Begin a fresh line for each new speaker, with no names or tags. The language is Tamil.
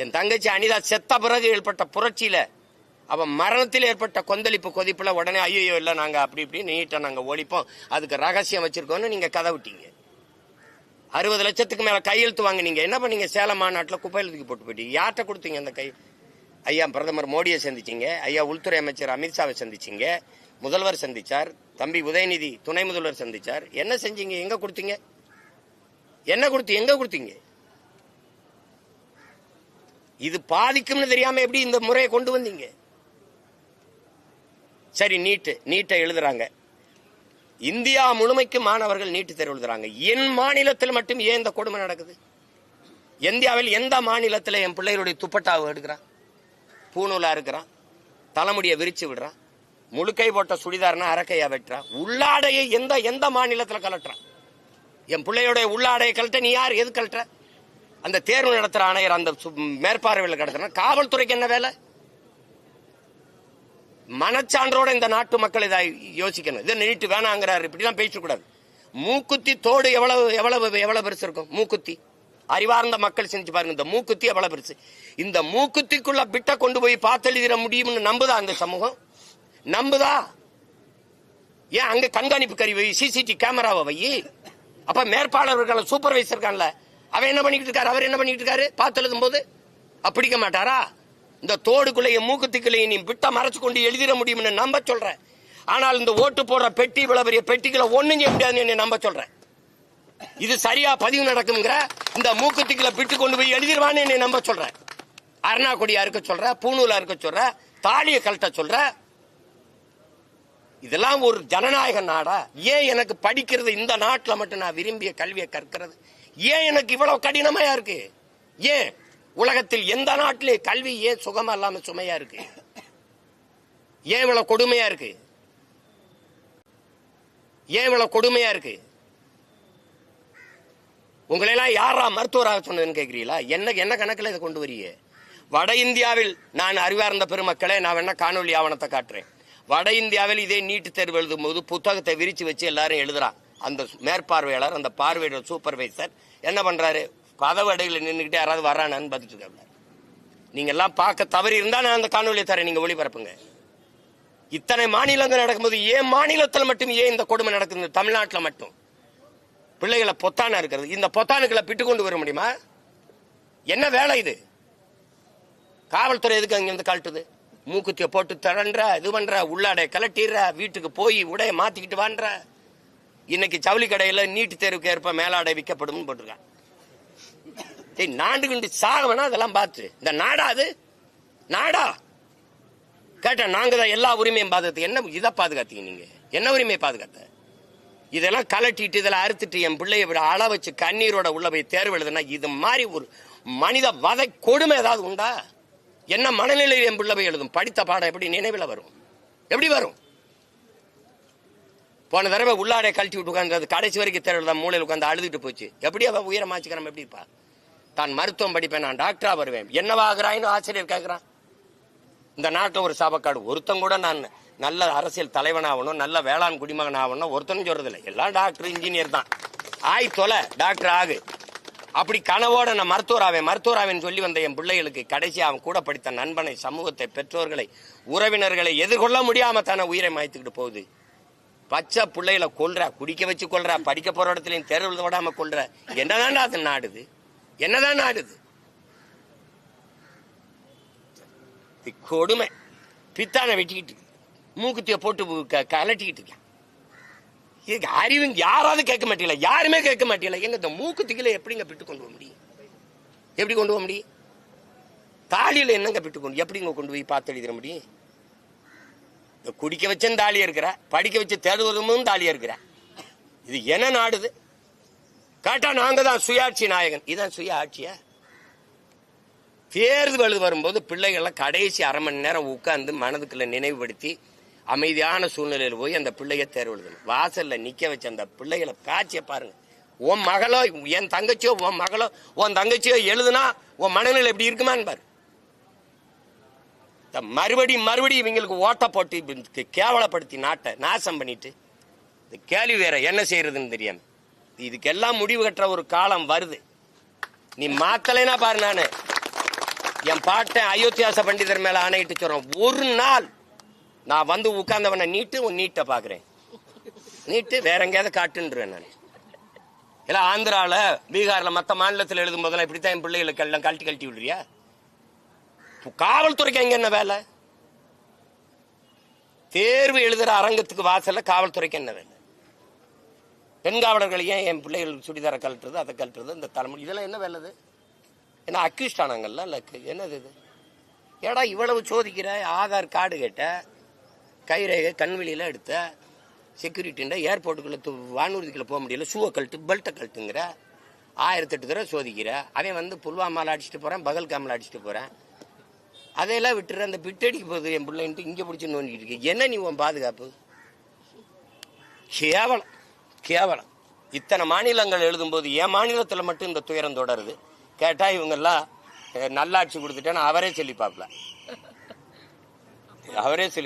என் தங்கச்சி அனிதா செத்த பிறகு ஏற்பட்ட புரட்சியில அவன் மரணத்தில் ஏற்பட்ட கொந்தளிப்பு கொதிப்புல உடனே ஐயோ இல்லை நாங்க அப்படி இப்படி நீட்டை நாங்க ஒழிப்போம். அதுக்கு ரகசியம் வச்சிருக்கோம்னு நீங்க கதை விட்டீங்க. அறுபது லட்சத்துக்கு மேல கையெழுத்து வாங்குனீங்க. என்ன பண்ணீங்க? சேலம் மாநாட்டில் குப்பையில் தூக்கி போட்டு போயிட்டீங்க. யார்கிட்ட கொடுத்தீங்க அந்த கை? ஐயா பிரதமர் மோடியை சந்திச்சிங்க. ஐயா உள்துறை அமைச்சர் அமித்ஷாவை சந்திச்சிங்க. முதல்வர் சந்திச்சார். தம்பி உதயநிதி துணை முதல்வர் சந்திச்சார். என்ன செஞ்சீங்க? எங்க கொடுத்தீங்க? என்ன கொடுத்து எங்க கொடுத்தீங்க? இது பாதிக்கும்னு தெரியாம எப்படி இந்த முறையை கொண்டு வந்தீங்க? சரி நீட்டு. நீட்டை எழுதுறாங்க. இந்தியா முழுமைக்கு மாணவர்கள் நீட்டு தேர்வு எழுதுறாங்க. என் மாநிலத்தில் மட்டும் ஏன் இந்த கொடுமை நடக்குது? இந்தியாவில் எந்த மாநிலத்தில் என் பிள்ளைகளுடைய துப்பட்டாவை எடுக்கிறான்? பூணூலா இருக்கிறான். தலைமுடியை விரிச்சு விடுறான். முழுக்கை போட்ட சுடிதார்னா அரக்கையா வெட்டுறான். உள்ளாடையை எந்த எந்த மாநிலத்தில் கலட்டுறான் என் பிள்ளையுடைய உள்ளாடையை கழட்ட நீ யார்? எது கலட்டுற அந்த தேர்வு நடத்துற ஆணையர் அந்த சு- மேற்பார்வையில் கிடத்துறாங்க காவல்துறைக்கு என்ன வேலை? மனச்சான்றோட இந்த நாட்டு மக்கள் இதை யோசிக்கணும். இதை நீட்டு வேணாங்கிறாரு. இப்படிலாம் பேசக்கூடாது. மூக்குத்தி தோடு எவ்வளவு எவ்வளவு எவ்வளவு பெருசு இருக்கும்? மூக்குத்தி. அறிவார்ந்த மக்கள் செஞ்சு பாருங்க. இந்த மூக்குத்தி எவ்வளவு பெருசு. இந்த மூக்குத்திக்குள்ள பிட்ட கொண்டு போய் பார்த்தெழுதிட முடியும்னு நம்புதா அந்த சமூகம்? நம்புதா? ஏன் அங்க கண்காணிப்பு கருவி வை? சிசிடி கேமராவை வை? அப்ப மேற்பாளர்கள் சூப்பர்வைசர் இருக்கான்ல. அவன் என்ன பண்ணிக்கிட்டு இருக்காரு? அவர் என்ன பண்ணிக்கிட்டு இருக்காரு? பார்த்து எழுதும் போது அப்படிக்க மாட்டாரா? இந்த தோடுக்குள்ளைய மூக்குத்திக்குள்ளேயே நீ விட்ட மறைச்சு கொண்டு எழுதிட முடியும்னு நம்ப சொல்றேன். ஆனால் இந்த ஓட்டு போடுற பெட்டி இவ்வளவு பெரிய பெட்டிகளை ஒண்ணும் செய்ய முடியாதுன்னு என்னை நம்ப சொல்றேன். இது சரியா பதிவு நடக்குங்கிற இந்த மூக்குத்திக்குள்ள பிட்டு கொண்டு போய் எழுதிடுவான்னு என்னை நம்ப சொல்றேன். அருணாக்குடியா இருக்க சொல்ற பூணூலா இருக்க சொல்ற தாலியை கழட்ட சொல்ற. இதெல்லாம் ஒரு ஜனநாயக நாடா? ஏன் எனக்கு படிக்கிறது இந்த நாட்டில் மட்டும் நான் விரும்பிய கல்வியை கற்கிறது? ஏன் எனக்கு இவ்வளவு கடினமாயா இருக்கு? ஏன்? உலகத்தில் எந்த நாட்டிலே கல்வி ஏன் சுகமா இல்லாம சுமையா இருக்கு? ஏன் இவ்வளவு கொடுமையா இருக்கு? ஏன் இவ்வளவு கொடுமையா இருக்கு? உங்களெல்லாம் யாரா மருத்துவராக சொன்னதுன்னு கேட்கிறீங்களா என்ன என்ன கணக்கில் இதை கொண்டு வரீங்க? வட இந்தியாவில் நான் அறிவார்ந்த பெருமக்களை நான் வேணா காணொலி ஆவணத்தை காட்டுறேன். வட இந்தியாவில் இதே நீட்டு தேர்வு எழுதும் போது புத்தகத்தை விரிச்சு வச்சு எல்லாரும் எழுதுறான். அந்த மேற்பார்வையாளர் அந்த பார்வையிட சூப்பர்வைசர் என்ன பண்றாரு? கதவடையில் நின்றுக்கிட்டு யாராவது வரானான்னு பார்த்துட்டு இருக்காங்க நீங்க எல்லாம் பார்க்க தவறி இருந்தா நான் அந்த காணொலியை தரேன் நீங்க ஒளிபரப்புங்க. இத்தனை மாநிலங்கள் நடக்கும்போது ஏன் மாநிலத்தில் மட்டும் ஏன் இந்த கொடுமை நடக்குது? தமிழ்நாட்டில் மட்டும். பிள்ளைகளை பொத்தானா இருக்கிறது. இந்த பொத்தானுக்களை பிட்டு கொண்டு வர முடியுமா? என்ன வேலை இது? காவல்துறை எதுக்கு அங்கிருந்து கழட்டுது? மூக்குத்திய போட்டு தரன்ற இது பண்ற உள்ளாடைய கலட்டிடுற வீட்டுக்கு போய் உடைய மாத்திக்கிட்டு வான்ற. இன்னைக்கு ஜவுளி கடையில நீட்டு தேர்வுக்கு ஏற்ப மேலாடை விற்கப்படும் போட்டிருக்கான் டேய் நாண்டு கண்டு சாகவனா அதெல்லாம் பார்த்து. இந்த நாடா அது? நாடா? கேட்டேன் நாங்க தான் எல்லா உரிமையும் பாதுகாத்து என்ன இதை பாதுகாத்தீங்க நீங்க? என்ன உரிமையை பாதுகாத்த? இதெல்லாம் கலட்டிட்டு இதெல்லாம் அறுத்துட்டு என் பிள்ளைய விட அள வச்சு கண்ணீரோட உள்ள போய் தேர்வு எழுதுனா இது மாதிரி ஒரு மனித வதை கொடுமை ஏதாவது உண்டா? என்ன மனநிலையில் என் பிள்ளை போய் எழுதும்? படித்த பாடம் எப்படி நினைவில் வரும்? எப்படி வரும்? போன தடவை உள்ளாடை கழட்டி விட்டு உட்காந்து கடைசி வரைக்கும் தெரியல மூளையில் உட்காந்து அழுதுட்டு போச்சு. எப்படி அவள் உயரமாச்சுக்கிறோம் எப்படிப்பா தான் மருத்துவம் படிப்பேன் நான் டாக்டரா வருவேன். என்னவாகிறாயின்னு ஆசிரியர் கேட்குறான் இந்த நாட்டில் ஒரு சாபக்காடு. ஒருத்தன் கூட நான் நல்ல அரசியல் தலைவனாகணும் நல்ல வேளாண் குடிமகன் ஆகணும் ஒருத்தனும் சொல்றதில்லை. எல்லாம் டாக்டர் இன்ஜினியர் தான். ஆய் தொலை டாக்டர் ஆகு. அப்படி கனவோட நான் மருத்துவராவேன். மருத்துவராவேன் சொல்லி வந்த என் பிள்ளைகளுக்கு கடைசி அவன் கூட படித்த நண்பனை சமூகத்தை பெற்றோர்களை உறவினர்களை எதிர்கொள்ள முடியாம தானே உயிரை மாய்த்துக்கிட்டு போகுது. பச்சை பிள்ளைகளை கொல்ற குடிக்க வச்சு கொள்ற படிக்க போற இடத்துலயும் தேர்வு விடாம கொள்ற என்னதான்டா அது நாடுது? என்னதான் நாடுது? கொடுமை. பித்தான வெட்டிக்கிட்டு மூக்குத்திய போட்டு க- கலட்டிக்கிட்டு இருக்கேன். இதுக்கு அறிவு யாராவது கேட்க மாட்டீங்களா? யாருமே கேட்க மாட்டீங்களா? எங்க இந்த மூக்குத்திகளை எப்படிங்க பிட்டு கொண்டு போக முடியும்? எப்படி கொண்டு போக முடியும்? தாலியில என்னங்க பிட்டு கொண்டு எப்படிங்க கொண்டு போய் பார்த்து எழுதிட முடியும்? குடிக்க வச்சும் தாலியா இருக்கிற படிக்க வச்சு தேடுவதும் தாலியா இருக்கிற. இது என்ன நாடுது? கேட்டா நாங்க தான் சுயாட்சி நாயகன். இதான் சுய ஆட்சியா தேர்தல் எழுது வரும்போது பிள்ளைகளை கடைசி அரை மணி நேரம் உட்கார்ந்து மனதுக்குள்ள நினைவுபடுத்தி அமைதியான சூழ்நிலையில் போய் அந்த பிள்ளைய தேர்வு எழுதணும் வாசல்ல நிக்க வச்ச அந்த பிள்ளைகளை காட்சியை பாருங்க. உன் மகளோ என் தங்கச்சியோ உன் மகளோ உன் தங்கச்சியோ எழுதுனா உன் மனநிலை எப்படி இருக்குமான்னு பாரு. மறுபடி மறுபடி இவங்களுக்கு ஓட்ட போட்டு கேவலப்படுத்தி நாட்டை நாசம் பண்ணிட்டு இந்த கேள்வி வேற என்ன செய்யறதுன்னு தெரியாம. இதுக்கெல்லாம் முடிவு கட்டுற ஒரு காலம் வருது. நீ மாத்தலைனா பாரு நானு. என் பாட்டன் அயோத்தியாச பண்டிதர் மேல ஆணையிட்டு சொல்றேன். ஒரு நாள் நான் வந்து உட்கார்ந்தவனை நீட்டு உன் நீட்டை பாக்குறேன் நீட்டு வேற எங்கேயாவது காட்டுன்றேன் நான். இல்ல ஆந்திரால பீகார்ல மத்த மாநிலத்தில் எழுதும் போதெல்லாம் இப்படித்தான் என் பிள்ளைகளுக்கு எல்லாம் கழட்டி கழட்டி விடுறியா? காவல்துறைக்கு அங்க என்ன வேலை? தேர்வு எழுதுற அரங்கத்துக்கு வாசல்ல காவல்துறைக்கு என்ன வேலை? பெண் காவலர்கள் ஏன் என் பிள்ளைகள் சுடிதாரை கழட்டுறது அதை கழட்டுறது இந்த தலைமுறை இதெல்லாம் என்ன வேலை ஏன்னா அக்யூஸ்ட் ஆனாங்கல்ல இல்ல என்னது இது? ஏடா இவ்வளவு சோதிக்கிற? ஆதார் கார்டு கேட்ட கைரேகை கண்வெளியெல்லாம் எடுத்த செக்யூரிட்டின்ற ஏர்போர்ட்டுக்குள்ளே வானூர்திக்குள்ளே போக முடியல ஷூவை கழட்டு பெல்ட்டை கழட்டுங்கிற ஆயிரத்தெட்டு தடவை சோதிக்கிற அவன் வந்து புல்வாமாவில் அடிச்சுட்டு போகிறேன் பகல்காமில் அடிச்சுட்டு போகிறேன் அதையெல்லாம் விட்டுற அந்த பிட்டடிக்கு போகுது என் பிள்ளைன்ட்டு இங்கே பிடிச்சி நோண்டிட்டு இருக்கு. என்ன நீ உன் பாதுகாப்பு? கேவலம் கேவலம். இத்தனை மாநிலங்கள் எழுதும்போது என் மாநிலத்தில் மட்டும் இந்த துயரம் தொடருது. கேட்டா இவங்கெல்லாம் நல்லாட்சி கொடுத்துட்டேன்னு அவரே சொல்லி பார்ப்பல அவரே சொல்லி